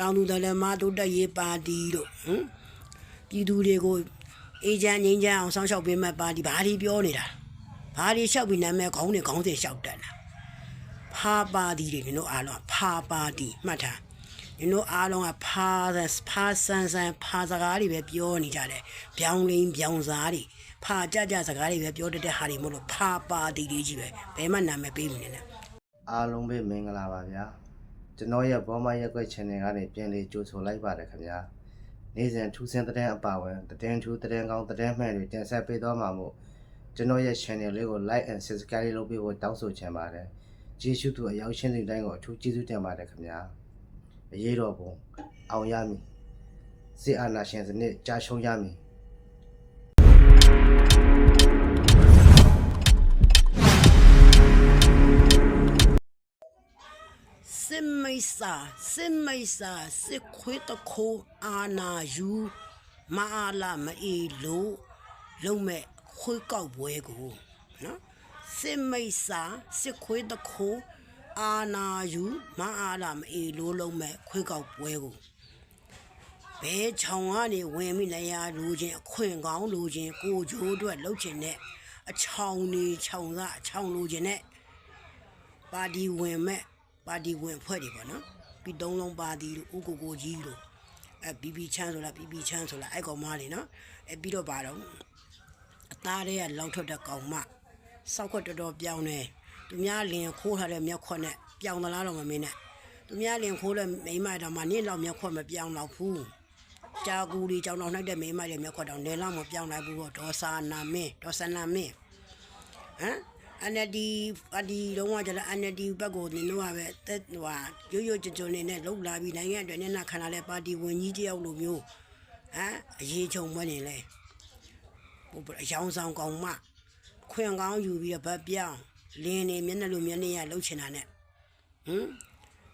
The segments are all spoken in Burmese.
တောင်သူတလည်းမတို့တက်ရေးပါတီတို့ဟမ်ပြည်သူတွေကိုအေဂျင့်ငင်းချမ်းအောင်စောင့်ရှောက်ပေးမဲ့ပါတီဘာတွေပြောနေတာဘာတွေလျှောက်ပြီးနာမည်ခေါင်းတွေခေါင်းတွေလျှောက်တက်လာဖာပါတီတွေကျွန်တော်အားလုံးကဖာပါတီမှတ်ထားကျွန်တော်အားလုံးကဖာဖာဆန်ဆန်ဖာစကားတွေပဲပြောနေကြတယ်ပြောင်းလိန်ပြောင်းစားတွေဖာကြကြစကားတွေပဲပြောတတ်တဲ့ဟာတွေမဟုတ်လို့ဖာပါတီတွေကြီးပဲဘယ်မှနာမည်ပေးမနေနဲ့အားလုံးပဲမင်္ဂလာပါဗျာ ကျွန်တော်ရဲ့ဘောမရက်ွက် channel ကနေပြန်လေးကြိုဆိုလိုက်ပါတယ်ခင်ဗျာနေ့စဉ်ထူးဆန်းတဲ့အပါဝင်သတင်းထူးသတင်းကောင်းသတင်းမှန်တွေတင်ဆက်ပေးသွားမှာမို့ကျွန်တော်ရဲ့ channel လေးကို like and subscribe လုပ်ပေးဖို့တောင်းဆိုချင်ပါတယ်ကျေးဇူးတူအရောက်ရှင်းတဲ့တိုင်းကိုအထူးကျေးဇူးတင်ပါတယ်ခင်ဗျာအရေးတော်ပုံအောင်ရမည်စစ်အာဏာရှင်စနစ်ကြာရှုံးရမည် မိတ်စာစစ်မိတ်စာစစ်ခွေးတခိုးအာနာယူမအားလာမအေးလို့လုံးမဲ့ခွေးကောက်ပွဲကိုနော်စစ်မိတ်စာစစ်ခွေးတခိုးအာနာယူမအားလာမအေးလို့လုံးမဲ့ခွေးကောက်ပွဲကိုဘဲချောင်ကနေဝင်မိနေရလူချင်းအခွင့်ကောင်းလူချင်းကိုဂျိုးအတွက်လှုပ်ချင်တဲ့အချောင်နေချောင်သားအချောင်လူချင်းနဲ့ပါတီဝင်မဲ့ ပါတီဝင်ဖွဲ့တွေပေါ့နော်ပြီးသုံးလုံးပါတီတို့ဥကိုကိုကြီးတို့အဲဘီဘီချမ်းဆိုလားဘီဘီချမ်းဆိုလားအဲ့ကောင်မလေးနော်အဲပြီးတော့ပါတော့အသားတွေကလောက်ထွက်တဲ့ကောင်မစောက်ခွက်တော်တော်ပြောင်းနေသူများလင်ခိုးထားတဲ့မျက်ခွက်နဲ့ပြောင်းသလားတော့မမင်းနဲ့သူများလင်ခိုးတဲ့မိန်းမတော်မှနင်းလောက်မျက်ခွက်မပြောင်းတော့ဘူးကြာကူဒီကြောင်တော်နှိုက်တဲ့မိန်းမတွေမျက်ခွက်တောင်နေလောက်မပြောင်းနိုင်ဘူးတော့ဒေါ်စာနာမင်းဒေါ်စနာမင်းဟမ် အန်ဒီအဒီတော့ကကျလာအန်ဒီဘက်ကိုနင်တို့ကပဲတက်ဟိုဟာရိုးရိုးကြွကြွနေနဲ့လှုပ်လာပြီးနိုင်ငံအတွက်နဲ့နာခံလာတဲ့ပါတီဝင်ကြီးတယောက်လိုမျိုးဟမ်အရေးချုံမနေလဲဟိုအယောင်ဆောင်ကောင်မခွင်ကောင်းယူပြီးတော့ဗတ်ပြောင်းလင်းနေမျက်နှာလိုမျက်နှာရလှုပ်ချင်တာနဲ့ဟမ်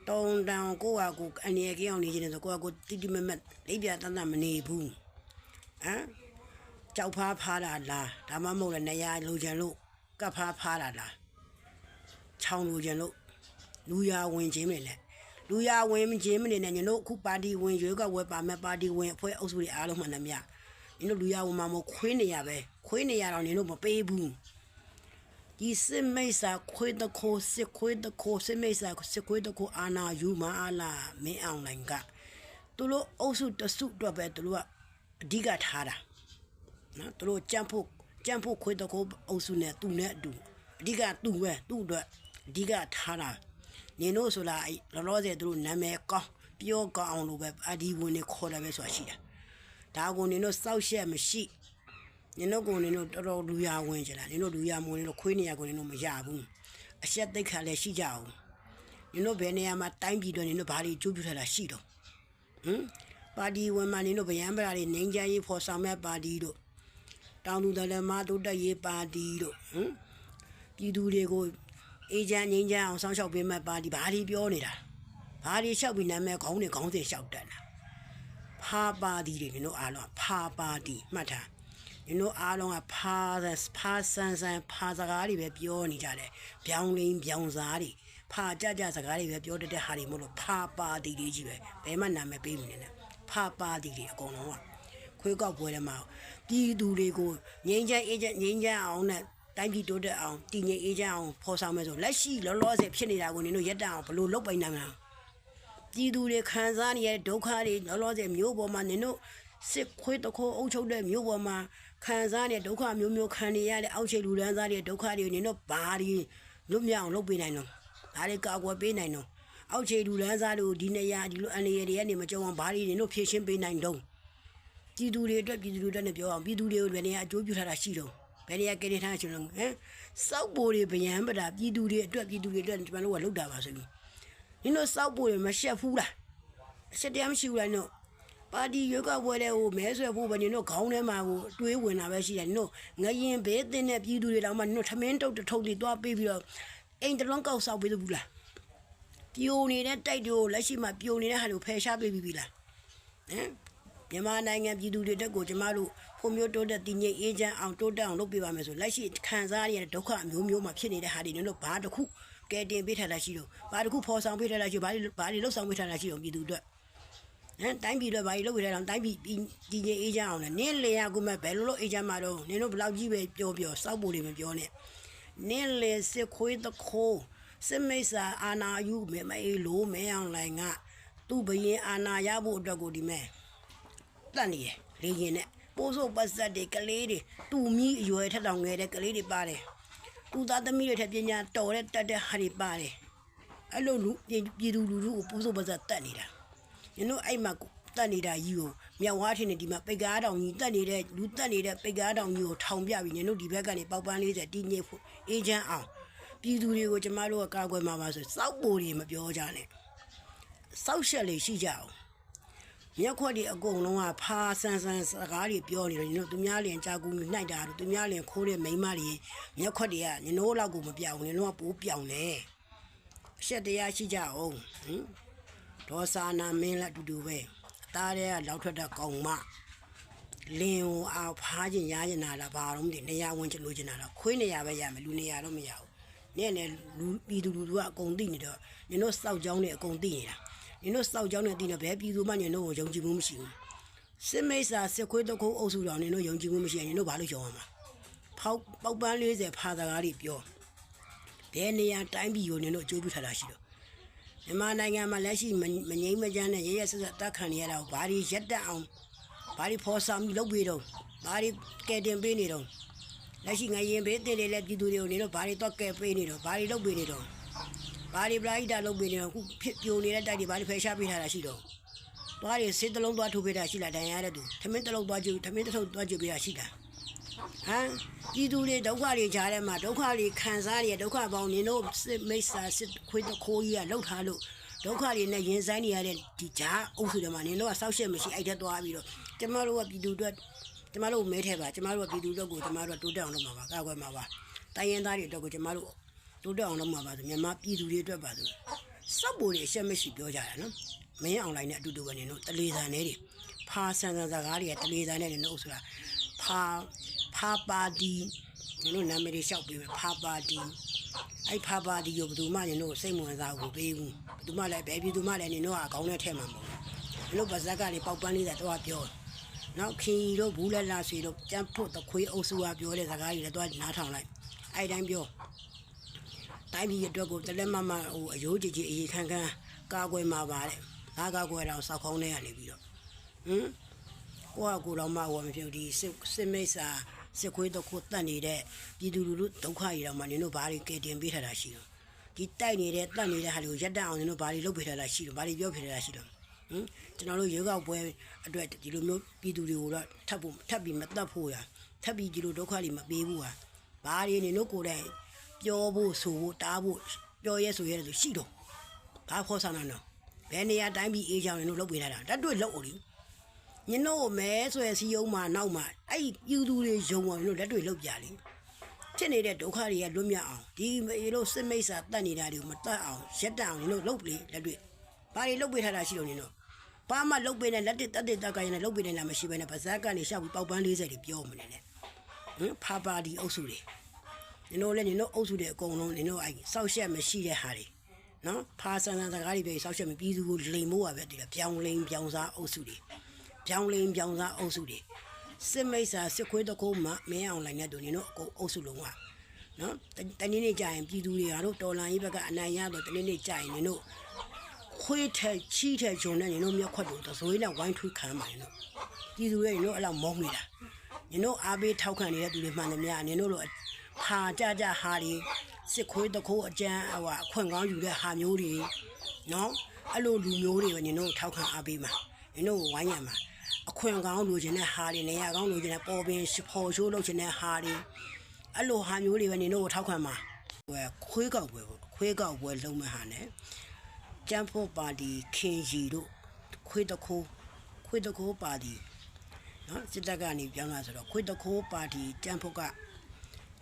တောင်းတောင်ကိုကကိုအနေရကြောင်နေခြင်းဆိုကိုကကိုတိတိမမက်လိပ်ပြတန်းတန်းမနေဘူးဟမ်ကြောက်ဖားဖားတာလားဒါမှမဟုတ်လည်းနေရာလိုချင်လို့ ကပ်ဖားဖားတာလားချောင်းလိုချင်လို့လူရဝင်ခြင်းမနေနဲ့လူရဝင်ခြင်းမနေနဲ့ညတို့အခုပါတီဝင်ရွေးကဝယ်ပါမယ်ပါတီဝင်အဖွဲ့အုပ်စုတွေအားလုံးမှန်တယ်မြညတို့လူရဝင်မှာမဟုတ်ခွေးနေရပဲခွေးနေရတော့ညတို့မပေးဘူးဒီစစ်မိတ်စာခွေးတခိုးစစ်ခွေးတခိုးစစ်မိတ်စာစစ်ခွေးတခိုးအာနာယူမအားလာမင်းအောင်နိုင်ကသူတို့အုပ်စုတစုတော့ပဲသူတို့ကအဓိကထားတာနော်သူတို့ကြံ့ဖို့ ကြံ့ဖို့ခွေးတကောအုပ်စုနဲ့သူနဲ့အတူအဓိကသူပဲသူ့အတွက်အဓိကထားတာနေတို့ဆိုလာအဲ့လောလောဆယ်သူတို့နာမည်ကောင်းပြောကောင်းအောင်လို့ပဲအဒီဝင်နေခေါ်တယ်ပဲဆိုတာရှိတာဒါကိုနေတို့စောက်ရှက်မရှိနေတို့ကိုနေတို့တော်တော်လူရဝင်ကြလားနေတို့လူရမဝင်နေတို့ခွေးနေရကိုနေတို့မရဘူးအရှက်သိက္ခာလည်းရှိကြအောင်နေတို့ဘယ်နေရာမှာတိုင်းပြည်တော့နေတို့ဘာတွေကြိုးပြထားတာရှိတော့ဟမ်ပါတီဝင်မှနေတို့ဗျံပရာတွေနိုင်ကြရေးဖော်ဆောင်မဲ့ပါတီတို့ တောင်သူတလည်းမတို့တက်ရေးပါတီတို့ဟမ်ပြည်သူတွေကိုအေဂျင့်ငင်းချမ်းအောင်စောင့်ရှောက်ပေးမဲ့ပါတီဘာတွေပြောနေတာဘာတွေလျှောက်ပြီးနာမည်ခေါင်းတွေခေါင်းတွေလျှောက်တက်လာဖာပါတီတွေကျွန်တော်အားလုံးကဖာပါတီမှတ်ထားကျွန်တော်အားလုံးကဖာဖာဆန်ဆန်ဖာစကားတွေပဲပြောနေကြတယ်ပြောင်းလိန်ပြောင်းစားတွေဖာကြကြစကားတွေပဲပြောတတ်တဲ့ဟာတွေမဟုတ်လို့ဖာပါတီတွေကြီးပဲဘယ်မှနာမည်ပေးမနေနဲ့ဖာပါတီတွေအကုန်လုံးက ခွေးကောက်ပွဲထဲမှာပြည်သူတွေကိုငိမ့်ချမ်းအေးချမ်းငိမ့်ချမ်းအောင်နဲ့တိုင်းပြည်တိုးတက်အောင်တည်ငြိမ်အေးချမ်းအောင်ဖော်ဆောင်မယ်ဆိုလက်ရှိလောလောဆယ်ဖြစ်နေတာကိုနင်တို့ရက်တအောင်ဘလို့လုပ်ပိုင်နိုင်မလားပြည်သူတွေခံစားနေရတဲ့ဒုက္ခတွေလောလောဆယ်မျိုးပေါ်မှာနင်တို့စစ်ခွေးတခိုးအုပ်ချုပ်တဲ့မျိုးပေါ်မှာခံစားနေဒုက္ခမျိုးမျိုးခံနေရတဲ့အောက်ခြေလူဒန်းစားတွေဒုက္ခတွေနင်တို့ဘာတွေလွတ်မြောက်အောင်လုပ်ပေးနိုင်တော့ဘာတွေကာကွယ်ပေးနိုင်တော့အောက်ခြေလူဒန်းစားတို့ဒီနေရာဒီလိုအနေရတွေကနေမကြုံအောင်ဘာတွေနင်တို့ဖြည့်ရှင်းပေးနိုင်တော့ ပြည်သူတွေအတွက်ပြည်သူတွေအတွက်နဲ့ပြောအောင်ပြည်သူတွေကိုဘယ်နေရာအကျိုးပြုထားတာရှိတော့ဘယ်နေရာကယ်တင်ထားတာရှိတော့ဟမ်စောက်ပိုတွေဗျံပတာပြည်သူတွေအတွက်ပြည်သူတွေအတွက်ကျွန်တော်တို့ကလောက်တာပါဆိုလို့နင်တို့စောက်ပိုတွေမရှက်ဘူးလားအရှက်တရားမရှိဘူးလားနင်တို့ပါတီရွက်ကပွဲတဲ့ဟိုမဲဆွဲဖို့ပဲနင်တို့ခေါင်းထဲမှာဟိုတွေးဝင်တာပဲရှိတယ်နင်တို့ငရင်ဘေးတင်တဲ့ပြည်သူတွေတောင်မှနင်တို့ထမင်းတုတ်တစ်ထုပ်တွေတွားပေးပြီးတော့အိမ်တလုံးကောက်ဆောက်ပေးလို့ဘူးလားပြိုနေတဲ့တိုက်တွေကိုလက်ရှိမှာပြိုနေတဲ့ဟာတွေကိုဖယ်ရှားပေးပြီးပြီလားဟမ် မြန်မာနိုင်ငံပြည်သူတွေတက်ကိုကျမတို့ဖွံ့ဖြိုးတိုးတက်တည်ငြိမ်အေးချမ်းအောင်တိုးတက်အောင်လုပ်ပေးပါမယ်ဆိုလက်ရှိခံစားရတဲ့ဒုက္ခအမျိုးမျိုးမှာဖြစ်နေတဲ့ဟာတွေနင်တို့ဘာတစ်ခုကဲတင်ပေးထားတာရှိတော့ဘာတစ်ခုဖော်ဆောင်ပေးထားတာရှိဘာတွေဘာတွေလှုပ်ဆောင်ပေးထားတာရှိတော့ပြည်သူအတွက်ဟဟမ်တိုင်းပြည်တော့ဘာကြီးလုပ်ရအောင်တိုင်းပြည်ကြီးကြီးအေးချမ်းအောင်လဲနင်းလေရကူမဲ့ဘယ်လိုလုပ်အေးချမ်းမှာတော့နင်တို့ဘလောက်ကြီးပဲပြောပြောစောက်ဖို့တွေမပြောနဲ့နင်းလေစစ်ခွေးတခိုးစစ်မိတ်စာအာနာယူမေမအေးလို့မဲအောင်လိုင်ကသူ့ဘရင်အာနာရဖို့အတွက်ကိုဒီမဲ့ တတ်နေတယ်လေရင်နဲ့ပိုးစိုးပတ်သက်တွေကလေးတွေတူမီအရွယ်ထက်တောင်ငယ်တဲ့ကလေးတွေပါတယ်သူသားသမီးတွေထက်ပညာတော်တဲ့တက်တဲ့ဟာတွေပါတယ်အဲ့လိုလူပြည်သူလူထုကိုပိုးစိုးပတ်သက်တက်နေတာညတို့အဲ့မှာတက်နေတာကြီးကိုမြောက်ဝါထင်းနေဒီမှာပိတ်ကားတောင်ကြီးတက်နေတဲ့လူတက်နေတဲ့ပိတ်ကားတောင်ကြီးကိုထောင်ပြပြီးညတို့ဒီဘက်ကနေပေါက်ပန်း40တီးညစ်ဖို့အေဂျင့်အောင်ပြည်သူတွေကိုကျမတို့ကကာကွယ်မှာပါဆိုစောက်ပိုတွေမပြောကြနဲ့စောက်ရှက်လေးရှိကြအောင် မြက်ခွက်တွေအကုန်လုံးကဖာဆန်းဆန်းစကားတွေပြောနေတယ်ညတို့သူများလင်ကြာကူနှိုက်တာတို့သူများလင်ခိုးတဲ့မိန်းမတွေမြက်ခွက်တွေကညတို့လောက်ကိုမပြောင်းဘူးညတို့ကပိုးပြောင်းတယ်အရှက်တရားရှိကြအောင်ဟင်ဒေါ်စာနာမင်းလည်းအတူတူပဲအသားတွေကလောက်ထွက်တဲ့ကောင်မလင်းကိုအာဖားခြင်းရခြင်းနာလားဘာတော့မသိနေရဝင်ချလို့ခြင်းနာလားခွေးနေရပဲရမယ်လူနေရတော့မရဘူးနဲ့နဲ့လူပြည်သူလူထုကအကုန်သိနေတော့ညတို့စောက်ကြောင်းတွေအကုန်သိနေတာ ညတို့စောက်ကြောင်းတွေသိနေဘယ်ပြည်သူမှညတို့ကိုယုံကြည်မှုမရှိဘူးစစ်မိတ်စာစစ်ခွေးတခုအုပ်စုတော်ညတို့ယုံကြည်မှုမရှိရင်ညတို့ဘာလို့ယုံရမှာဖောက်ပေါက်ပန်း40ဖာစကားတွေပြောဘယ်နေရာတိုင်းပြည်ကိုညတို့အကျိုးပြုထားတာရှိတော့မြန်မာနိုင်ငံမှာလက်ရှိမမငိမ့်မချမ်းနဲ့ရရဆက်ဆက်တက်ခံနေရတာကိုဘာတွေရက်တက်အောင်ဘာတွေဖော်ဆောင်ပြီးလုပ်ပေးတော့ဘာတွေကဲတင်ပေးနေတော့လက်ရှိငရင်ပေးတင်နေလဲပြည်သူတွေကိုနေတော့ဘာတွေတော့ကဲပေးနေတော့ဘာတွေလုပ်ပေးနေတော့ ဘာတွေပလာဟိတာလုပ်ပေးနေတော့ခုဖြစ်ပြိုနေတဲ့တိုက်တွေဘာတွေဖယ်ရှားပေးထားတာရှိတော့သွားတွေစစ်တလုံးသွားထိုးပေးတာရှိလားတန်ရတဲ့သူသမင်းတလုံးသွားကြည့်သမင်းတစ်ထုပ်သွားကြည့်ပေးတာရှိလားဟမ်ပြည်သူတွေဒုက္ခတွေကြားထဲမှာဒုက္ခတွေခံစားရဒုက္ခပေါင်းနင်တို့စစ်မိတ်ဆာစစ်ခွေးတခိုးကြီးကလှုပ်ထားလို့ဒုက္ခတွေနဲ့ရင်ဆိုင်နေရတဲ့ဒီကြားအုပ်စုတွေမှာနင်တို့ကစောက်ရှက်မရှိအဲ့ထက်သွားပြီးတော့ကျမတို့ကပြည်သူတွေကျမတို့မဲထဲပါကျမတို့ကပြည်သူတို့ကိုကျမတို့ကတိုးတက်အောင်လုပ်မှာပါကာကွယ်မှာပါတိုင်းရင်းသားတွေအတွက်ကိုကျမတို့ တိုးတက်အောင်လုပ်မှာပါဆိုမြန်မာပြည်သူတွေအတွက်ပါဆိုစောက်ပေါ်တွေအရှက်မရှိပြောကြတာနော်မင်းအွန်လိုင်းနဲ့အတူတူပဲနင်တို့တလေဆန်နေတွေဖာဆန်ဆန်စကားတွေကတလေဆန်နဲ့နင်တို့အုပ်ဆိုတာဖာဖာပါတီကျွန်တော်နာမည်တွေလျှောက်ပေးမယ်ဖာပါတီအဲ့ဖာပါတီကိုဘယ်သူမှကျွန်တော်စိတ်ဝင်စားဘူးပေးဘူးဘယ်သူမှလည်းဘယ်ပြည်သူမှလည်းနင်တို့ကအကောင်းနဲ့ထဲမှာမဟုတ်ဘူးကျွန်တော်ပါဇက်ကလည်းပေါက်ပန်းလေးတဲ့တော့ပြောနောက်ခင်ရီတို့ဘူးလက်လာဆွေတို့ကြမ်းဖို့တခွေးအုပ်စုကပြောတဲ့စကားတွေလည်းတော့နားထောင်လိုက်အဲ့တိုင်းပြော တိုင်းပြည်အတွက်ကိုတလက်မမဟိုအယိုးကြည်ကြည်အေးခန်းခန်းကာကွယ်မှာပါတဲ့ငါကာကွယ်တော့စောက်ခေါင်းထဲကနေပြီးတော့ဟမ်ကိုကကိုတော့မဟောမဖြစ်ဘူးဒီစစ်စစ်မိတ်စာစစ်ခွေးတော့ကိုတတ်နေတဲ့ပြည်သူလူထုဒုက္ခကြီးတော့မှနင်တို့ဘာတွေကဲတင်ပေးထားတာရှိတော့ဒီတိုက်နေတဲ့တတ်နေတဲ့ဟာတွေကိုရက်တက်အောင်နင်တို့ဘာတွေလုပ်ပေးထားတာရှိတော့ဘာတွေပြောပေးထားတာရှိတော့ဟင်ကျွန်တော်တို့ရေကောက်ပွဲအတွက်ဒီလိုမျိုးပြည်သူတွေကိုတော့ထပ်ဖို့ထပ်ပြီးမတတ်ဖို့ရထပ်ပြီးဒီလိုဒုက္ခတွေမပေးဘူးဟာဘာတွေနင်တို့ကိုယ်တိုင် ပြောဖို့ဆိုဖို့တားဖို့ပြောရဲဆိုရဲဆိုရှိတော့ဘာခေါ်ဆောင်တော့ဘယ်နေရာတိုင်းပြည်အေးချောင်းနင်တို့လုပ်ပေးထားတာတတ်တွေ့လုပ်အောင်လေညနို့မဲဆွဲစီယုံမှာနောက်မှာအဲ့ဒီပြူသူတွေယုံအောင်လို့လက်တွေလောက်ပြလိဖြစ်နေတဲ့ဒုက္ခတွေကလွတ်မြောက်အောင်ဒီမေလို့စစ်မိတ်စာတတ်နေတာတွေကိုမတတ်အောင်ရက်တအောင်လို့လုပ်လေလက်တွေဘာတွေလုပ်ပေးထားတာရှိလို့ညနို့ဘာမှလုပ်ပေးနေလက်တွေတက်တက်တက်ကရင်လည်းလုပ်ပေးနေလားမရှိဘဲနဲ့ပါဇက်ကနေရှောက်ပြီးပေါက်ပန်း40တွေပြောမနေနဲ့ဟင်ဖာပါဒီအုပ်စုတွေ ညနို့လည်းညနို့အုပ်စုတွေအကုန်လုံးညနို့အဲ့စောက်ရှက်မရှိတဲ့ဟာတွေနော်ဖာဆန်ဆန်စကားတွေပြောစောက်ရှက်မပြီးသူကိုလိန်မိုးပါပဲတည်လားပြောင်းလိန်ပြောင်းစားအုပ်စုတွေပြောင်းလင်းပြောင်းစားအုပ်စုတွေစစ်မိတ်စာစစ်ခွေးတကုန်းမှမင်းအောင်လိုက်တဲ့သူနေတော့အကုန်အုပ်စုလုံးကနော်တနေ့နေ့ကြာရင်ပြည်သူတွေကတော့တော်လန်ကြီးဘက်ကအနိုင်ရတော့တနေ့နေ့ကြာရင်နေတို့ခွေးထက်ချီးထက်ဂျုံနဲ့နေတို့မျက်ခွက်တို့သဇွေးနဲ့ဝိုင်းထွေးခံပါနေတော့ပြည်သူတွေနေတို့အဲ့လောက်မုန်းနေတာနေတို့အားပေးထောက်ခံနေတဲ့သူတွေမှန်တယ်များနေတို့လို ခါကြကြဟာတွေစစ်ခွေးတခိုးအကျန်းဟိုအခွင့်ကောင်းယူတဲ့ဟာမျိုးတွေနော်အဲ့လိုလူမျိုးတွေပဲနေတို့ထောက်ခံအားပေးမှာနေတို့ဝိုင်းရမှာအခွင့်ကောင်းလိုချင်တဲ့ဟာတွေနေရာကောင်းလိုချင်တဲ့ပေါ်ပင်ပေါ်ရှိုးလုပ်ချင်တဲ့ဟာတွေအဲ့လိုဟာမျိုးတွေပဲနေတို့ကိုထောက်ခံမှာဟိုခွေးကောက်ပွဲပေါ့ခွေးကောက်ပွဲလုံးမဲ့ဟာနဲ့ကျန်းဖို့ပါတီခင်ရီတို့ခွေးတခိုးခွေးတခိုးပါတီနော်စစ်တပ်ကနေပြောင်းလာဆိုတော့ခွေးတခိုးပါတီကျန်းဖို့က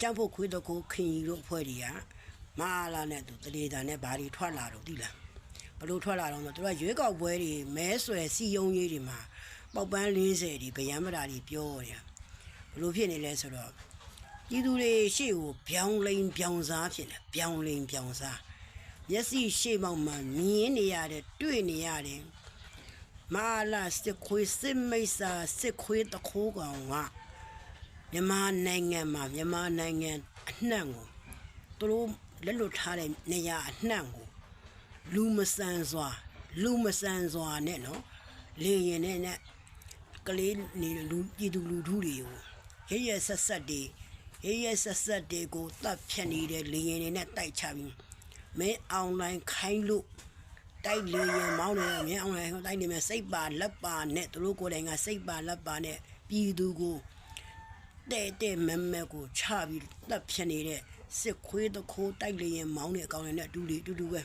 ကျန်းဖို့ခွေးတခိုးခင်ရီတို့အဖွဲ့တွေကမအားလာနဲ့သူတလေတာနဲ့ဘာတွေထွက်လာတော့သိလားဘလို့ထွက်လာတော့ဆိုတော့သူကရွေးကောက်ပွဲတွေမဲဆွယ်စီယုံရေးတွေမှာပေါက်ပန်း40ဒီဗျံမတာတွေပြောနေတာဘလို့ဖြစ်နေလဲဆိုတော့ပြည်သူတွေရှေ့ကိုပြောင်းလိန်ပြောင်းစားဖြစ်နေပြောင်းလိန်ပြောင်းစားမျက်စိရှေ့မောက်မှာမြင်နေရတယ်တွေ့နေရတယ်မမာလာစစ်ခွေးစစ်မိတ်စာစစ်ခွေးတခိုးကောင်က မြန်မာနိုင်ငံမှာမြန်မာနိုင်ငံအနှံ့ကိုသူတို့လက်လွတ်ထားတဲ့နေရာအနှံ့ကိုလူမဆန်စွာ လူမဆန်စွာနဲ့နော်လေရင်နဲ့နဲ့ကလေးနေလူပြည်သူလူထုတွေကိုရရဆက်ဆက်တွေရရဆက်ဆက်တွေကိုတတ်ဖြတ်နေတဲ့လေရင်တွေနဲ့တိုက်ချပြီးမင်းအွန်လိုင်းခိုင်းလို့တိုက်လေရင်မောင်းနေမြင်အောင်လည်းတိုက်နေမယ်စိတ်ပါလက်ပါနဲ့သူတို့ကိုယ်တိုင်ကစိတ်ပါလက်ပါနဲ့ပြည်သူကို တဲ့တဲ့မမဲကိုချပြီးတပ်ဖြတ်နေတဲ့စစ်ခွေးတခိုးတိုက်လေရင်မောင်းနေအကောင်တွေနဲ့အတူတူအတူတူပဲ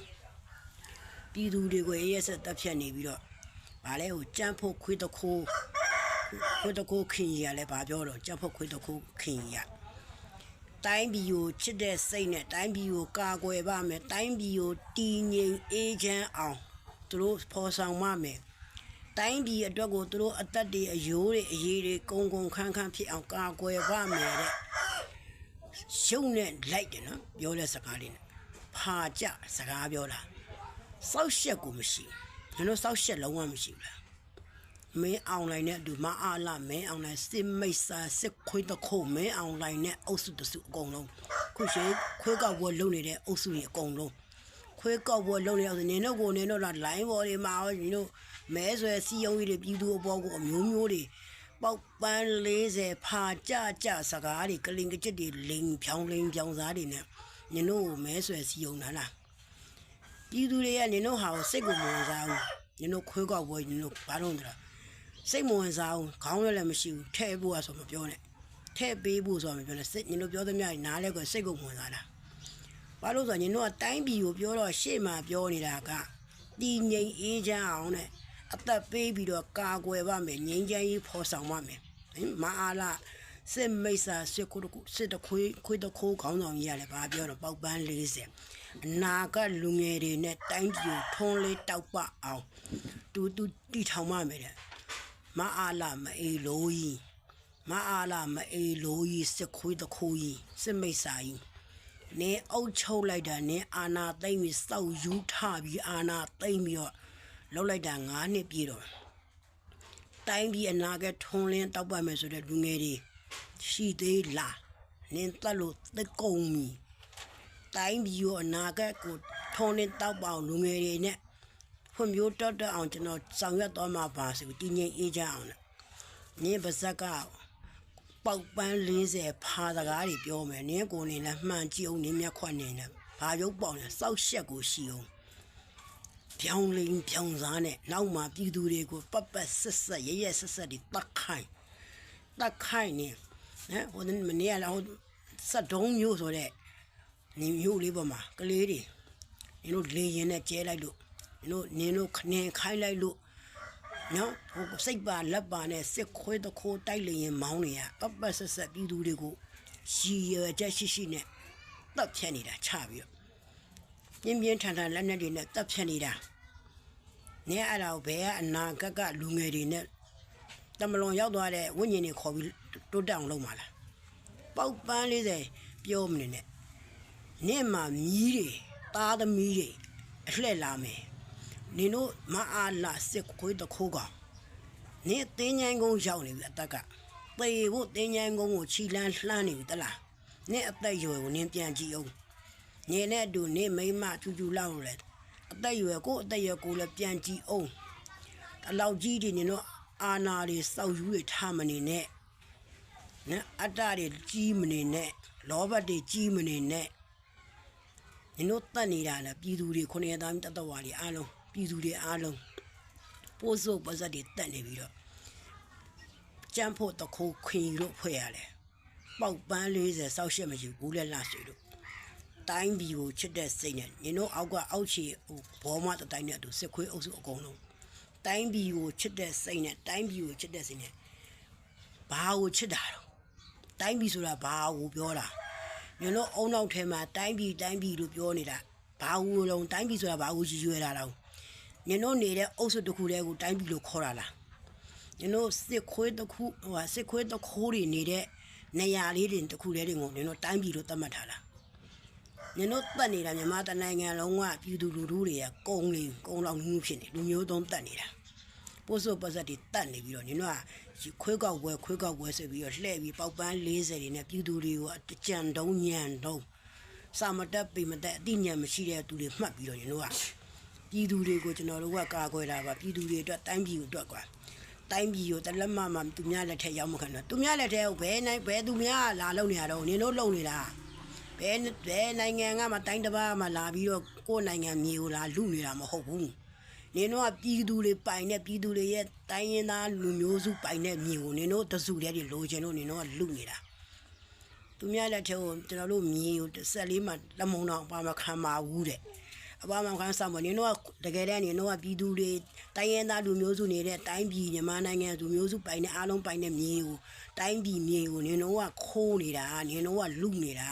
ပြည်သူတွေကိုရဲရဲဆက်တပ်ဖြတ်နေပြီးတော့ဗာလဲဟိုကြမ်းဖို့ခွေးတခိုးခွေးတခိုးခင်ကြီးကလည်းဗာပြောတော့ကြမ်းဖို့ခွေးတခိုးခင်ကြီးကတိုင်းပြည်ကိုချစ်တဲ့စိတ်နဲ့တိုင်းပြည်ကိုကာကွယ်ပါမယ်တိုင်းပြည်ကိုတည်ငြိမ်အေးချမ်းအောင်သူတို့ဖော်ဆောင်ပါမယ် တိုင်းပြည်အတွက်ကိုသူတို့အသက်တွေအယိုးတွေအရေးတွေကုန်းကုန်းခန်းခန်းဖြစ်အောင်ကာကွယ်ပါမယ်တဲ့ရှုံနဲ့လိုက်တယ်နော်ပြောတဲ့စကားလေးနဲ့ဖာကြစကားပြောတာစောက်ရှက်ကိုမရှိဘူးကျွန်တော်စောက်ရှက်လုံးဝမရှိဘူးလားမင်းအွန်လိုင်းနဲ့အတူမအားလာမင်းအွန်လိုင်းစစ်မိတ်စာစစ်ခွေးတစ်ခုမင်းအွန်လိုင်းနဲ့အုပ်စုတစုအကုန်လုံးခုရှိခွေးကောက်ဘွယ်လုံနေတဲ့အုပ်စုကြီးအကုန်လုံး ခွေးကောက်ဘွယ်လုံနေအောင်နင်တို့ကိုနင်တို့လာလိုင်းဘော်တွေမှာရောညီတို့မဲဆွဲစီယုံကြီးတွေပြည်သူအပေါ်ကိုအမျိုးမျိုးတွေပေါက်ပန်း40ဖာကြကြစကားတွေကလင်ကကြစ်တွေလိန်ဖြောင်းလိန်ဖြောင်းစားတွေနဲ့နင်တို့ကိုမဲဆွဲစီယုံလာလားပြည်သူတွေကနင်တို့ဟာကိုစိတ်ကိုမဝင်စားဘူးနင်တို့ခွေးကောက်ပွဲနင်တို့ဘာလို့လဲစိတ်မဝင်စားဘူးခေါင်းလည်းလည်းမရှိဘူးထဲ့ဖို့ဆိုမပြောနဲ့ထဲ့ပေးဖို့ဆိုမပြောနဲ့စိတ်နင်တို့ပြောသမျှနားလဲကိုစိတ်ကိုမဝင်စားတာ ဘာလို့ဆိုနင်တို့ကတိုင်းပြည်ကိုပြောတော့ရှေ့မှာပြောနေတာကတည်ငြိမ်အေးချမ်းအောင်နဲ့အသက်ပေးပြီးတော့ကာကွယ်ပါမယ်ငြိမ်းချမ်းရေးဖော်ဆောင်ပါမယ်ဟင်မအားလားစစ်မိတ်ဆာစစ်ခုတခုစစ်တခွေးခွေးတခိုးခေါင်းဆောင်ကြီးရတယ်ဘာပြောတော့ပေါက်ပန်း40အနာကလူငယ်တွေနဲ့တိုင်းပြည်ကိုထွန်းလေးတောက်ပအောင်တူတူတီထောင်ပါမယ်တဲ့မအားလားမအေးလို့ကြီးမအားလားမအေးလို့ကြီးစစ်ခွေးတခိုးကြီးစစ်မိတ်ဆာကြီး နင်းအုပ်ချုပ်လိုက်တာနင်းအာနာသိမ့်ပြီးစောက်ယူထပြီးအာနာသိမ့်ပြီးတော့လောက်လိုက်တာ9နှစ်ပြည့်တော့တိုင်းပြည်အနာကထွန်းလင်းတောက်ပမယ်ဆိုတဲ့လူငယ်တွေရှိသေးလားနင်းတက်လို့သက်ကုန်ပြီတိုင်းပြည်ကိုအနာကကိုထွန်းလင်းတောက်ပအောင်လူငယ်တွေနဲ့ဖွံ့ဖြိုးတက်တက်အောင်ကျွန်တော်ဆောင်ရွက်တော်မှာပါဆိုတည်ငြိမ်အေးချမ်းအောင်နဲ့နင်းပါဇက်က ပေါက်ပန်း40ဖာစကားတွေပြောမယ်နင်းကိုနေလည်းမှန်ကြည့်အောင်နင်းမျက်ခွက်နေလည်းဘာရုပ်ပေါင်လဲစောက်ရှက်ကိုရှိအောင်ပြောင်းလိန်ပြောင်းစားနဲ့နောက်မှပြည်သူတွေကိုပတ်ပတ်ဆက်ဆက်ရရဆက်ဆက်တွေတက်ခိုင်းတက်ခိုင်းနေနော်ဟိုမနေ့ကလည်းဟိုစက်တုံးမျိုးဆိုတဲ့နေမျိုးလေးပေါ်မှာကလေးတွေနင်တို့လေရင်နဲ့ကျဲလိုက်လို့နင်တို့နင်တို့ခနင်ခိုင်းလိုက်လို့ နော်ဟိုစိတ်ပါလက်ပါနဲ့စစ်ခွေးတခိုးတိုက်လေရင်မောင်းနေရပတ်ပတ်ဆက်ဆက်ပြည်သူတွေကိုရှီရချက်ရှိရှိနဲ့တပ်ဖြတ်နေတာချပြီးတော့ပြင်းပြင်းထန်ထန်လက်နက်တွေနဲ့တပ်ဖြတ်နေတာ။နင်းအဲ့ဒါကိုဘယ်ကအနာဂတ်ကလူငယ်တွေနဲ့တမလွန်ရောက်သွားတဲ့ဝိညာဉ်တွေခေါ်ပြီးတိုးတက်အောင်လုပ်မှာလား။ပေါက်ပန်း40ပြောမနေနဲ့။နင့်မှာမြီးတွေသားသမီးတွေအလှည့်လာမယ်။ နင်တို့မအားလာစစ်ခွေးတစ်ခိုးကောင်။နင်တင်းញိုင်းကုန်းရောက်နေပြီအသက်က။သေဖို့တင်းញိုင်းကုန်းကိုခြိလန်းလှမ်းနေပြီတလား။နင်အသက်အရွယ်ကိုနင်ပြန်ကြည့်အောင်။နေနဲ့အတူနေမိမချူချူလောက်လဲအသက်အရွယ်ကိုအသက်အရွယ်ကိုလည်းပြန်ကြည့်အောင်အလောက်ကြီးတွေနေတော့အာနာတွေစောက်ယူတွေထားမနေနဲ့နော်အတ္တတွေကြီးမနေနဲ့လောဘတွေကြီးမနေနဲ့နေတို့တတ်နေတာလားပြည်သူတွေခုနှစ်ရက်သားတတဝါတွေအားလုံး ပြည်သူတွေအားလုံးပိုးစုပ်ပါဇက်တွေတက်နေပြီးတော့ကြမ်းဖို့တခိုးခွင်လို့ဖွဲ့ရတယ်ပေါက်ပန်း40စောက်ရှက်မရှိဘူးလဲလှဆွေတို့တိုင်းပြည်ကိုချစ်တဲ့စိတ်နဲ့ညီတို့အောက်ကအောက်ခြေဟိုဘောမတတိုင်းနဲ့အတူစစ်ခွေးအုပ်စုအကုန်လုံးတိုင်းပြည်ကိုချစ်တဲ့စိတ်နဲ့တိုင်းပြည်ကိုချစ်တဲ့စိတ်နဲ့ဘာကိုချစ်တာတော့တိုင်းပြည်ဆိုတာဘာကိုပြောတာညီတို့အုံနောက်ထဲမှာတိုင်းပြည်တိုင်းပြည်လို့ပြောနေတာဘာကိုလုံးတိုင်းပြည်ဆိုတာဘာကိုရည်ရွယ်တာတော့ ညီတို့နေတဲ့အုပ်စုတစ်ခုတည်းကိုတိုင်းပြည်လို့ခေါ်တာလားညီတို့စစ်ခွေးတစ်ခုဟိုဟာစစ်ခွေးတစ်ခိုးတွေနေတဲ့နေရာလေးတွေတစ်ခုတည်းတွေကိုညီတို့တိုင်းပြည်လို့သတ်မှတ်ထားလားညတို့တက်နေတာမြန်မာတနိုင်ငံလုံးကပြည်သူလူထုတွေကကုံလေကုံလောင်မှုဖြစ်နေလူမျိုးသုံးတက်နေတာဘပိုးစုပ်ပတ်သက်တွေတတ်နေပြီးတော့နင်တို့ကခွေးကောက်ပွဲခွေးကောက်ပွဲဆိုပြီးတော့လှည့်ပြီးပေါက်ပန်း40တွေနဲ့ပြည်သူတွေကိုအကြံတုံးညံတုံးစာမတက်ပေမတက်အတိညာမရှိတဲ့သူတွေမှတ်ပြီးတော့နင်တို့က ပြည်သူတွေကိုကျွန်တော်တို့ကကာကွယ်တာပါပြည်သူတွေအတွက်တိုင်းပြည်အတွက်ကွာတိုင်းပြည်ကိုတလက်မမှသူများလက်ထက်ရောက်မခံတော့သူများလက်ထက်ကိုဘယ်နိုင်ဘယ်သူများလာလုံနေရတော့နင်တို့လုံနေတာဘယ်ဘယ်နိုင်ငံကမှတိုင်းတစ်ပါးမှလာပြီးတော့ကိုယ့်နိုင်ငံမြေကိုလာလူနေတာမဟုတ်ဘူး။နင်တို့ကပြည်သူတွေပိုင်တဲ့ပြည်သူတွေရဲ့တိုင်းရင်းသားလူမျိုးစုပိုင်တဲ့မြေကိုနင်တို့တစုတည်းတွေလိုချင်လို့နင်တို့ကလူနေတာ။သူများလက်ထက်ကိုကျွန်တော်တို့မြေကိုတစ်ဆက်လေးမှလက်မုံတော့ပါမခံပါဘူးတဲ့ အပါမခံဆောင်မနင်တို့ကတကယ်တည်းနင်တို့ကပြည်သူတွေတိုင်းရင်းသားလူမျိုးစုနေတဲ့တိုင်းပြည်မြန်မာနိုင်ငံလူမျိုးစုပိုင်တဲ့အားလုံးပိုင်တဲ့မြေကိုတိုင်းပြည်မြေကိုနင်တို့ကခိုးနေတာနင်တို့ကလူနေတာ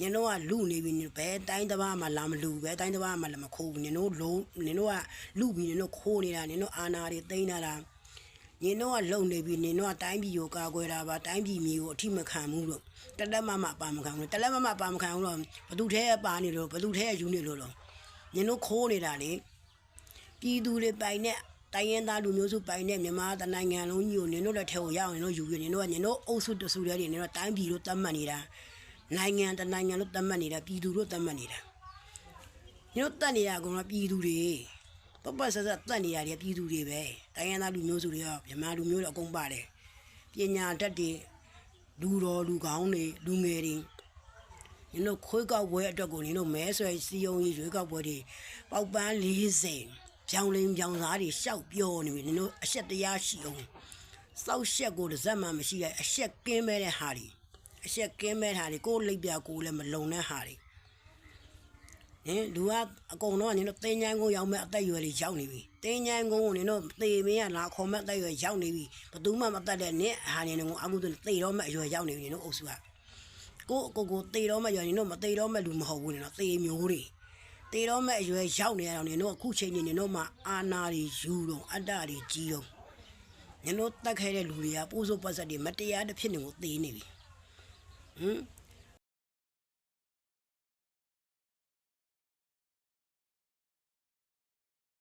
နင်တို့ကလူနေပြီဘယ်တိုင်းတစ်ပါးမှလာမလူဘယ်တိုင်းတစ်ပါးမှလာမခိုးဘူးနင်တို့လုံးနင်တို့ကလူပြီးနင်တို့ခိုးနေတာနင်တို့အာနာတွေသိမ်းနေတာနင်တို့ကလုံနေပြီနင်တို့ကတိုင်းပြည်ကိုကာကွယ်တာပါတိုင်းပြည်မျိုးကိုအထိမခံဘူးလို့တလက်မမပါမခံဘူးတလက်မမပါမခံဘူးတော့ဘသူထဲပါနေလို့ဘသူထဲယူနေလို့တော့ နင်တို့ခိုးနေတာလေပြည်သူတွေပိုင်တဲ့တိုင်းရင်းသားလူမျိုးစုပိုင်တဲ့မြန်မာတနိုင်ငံလုံးကြီးကိုနင်တို့လက်ထဲကိုရအောင်နင်တို့ယူပြီးနင်တို့ကနင်တို့အုပ်စုတစုတည်းတွေနင်တို့တိုင်းပြည်လို့သတ်မှတ်နေတာနိုင်ငံတနိုင်ငံလို့သတ်မှတ်နေတာပြည်သူတို့သတ်မှတ်နေတာညတို့တတ်နေရကောင်ကပြည်သူတွေပပဆက်ဆက်တတ်နေရတယ်ပြည်သူတွေပဲတိုင်းရင်းသားလူမျိုးစုတွေရောမြန်မာလူမျိုးတွေအကုန်ပါတယ်ပညာတတ်တွေလူတော်လူကောင်းတွေလူငယ်တွေ ညတို့ခွေးကောက်ပွဲအတွက်ကိုညတို့မဲဆွဲစီယုံကြီးရွေးကောက်ပွဲတွေပေါက်ပန်း40ပြောင်းလင်းပြောင်းစားတွေရှောက်ပြောနေပြီညတို့အဆက်တရားရှိအောင်စောက်ရှက်ကိုတစ်စက်မှမရှိရအဆက်ကင်းမဲ့တဲ့ဟာတွေအဆက်ကင်းမဲ့ဟာတွေကိုယ်လိပ်ပြကိုယ်လည်းမလုံတဲ့ဟာတွေဟင်လူကအကုန်တော့နင်တို့တင်းချမ်းကုန်းရောက်မဲ့အသက်အရွယ်တွေရောက်နေပြီတင်းချမ်းကုန်းကိုနင်တို့သေမင်းကလာခေါ်မဲ့အသက်အရွယ်ရောက်နေပြီဘသူမှမတတ်တဲ့နင့်ဟာနေကိုအခုသေတော့မဲ့အရွယ်ရောက်နေပြီနင်တို့အုပ်စုက ကိုယ့်ကိုယ်ကိုသေတော့မဲ့ရွယ်နင်တို့မသေတော့မဲ့လူမဟုတ်ဘူးနင်တို့သေမျိုးတွေသေတော့မဲ့အရွယ်ရောက်နေရတော့နင်တို့အခုချိန်နေနင်တို့မှာအာနာတွေယူတော့အတ္တတွေကြီးတော့နင်တို့တတ်ခဲ့တဲ့လူတွေကပိုးစိုးပတ်ဆက်တွေမတရားတစ်ဖြစ်နေကိုသေနေပြီဟမ်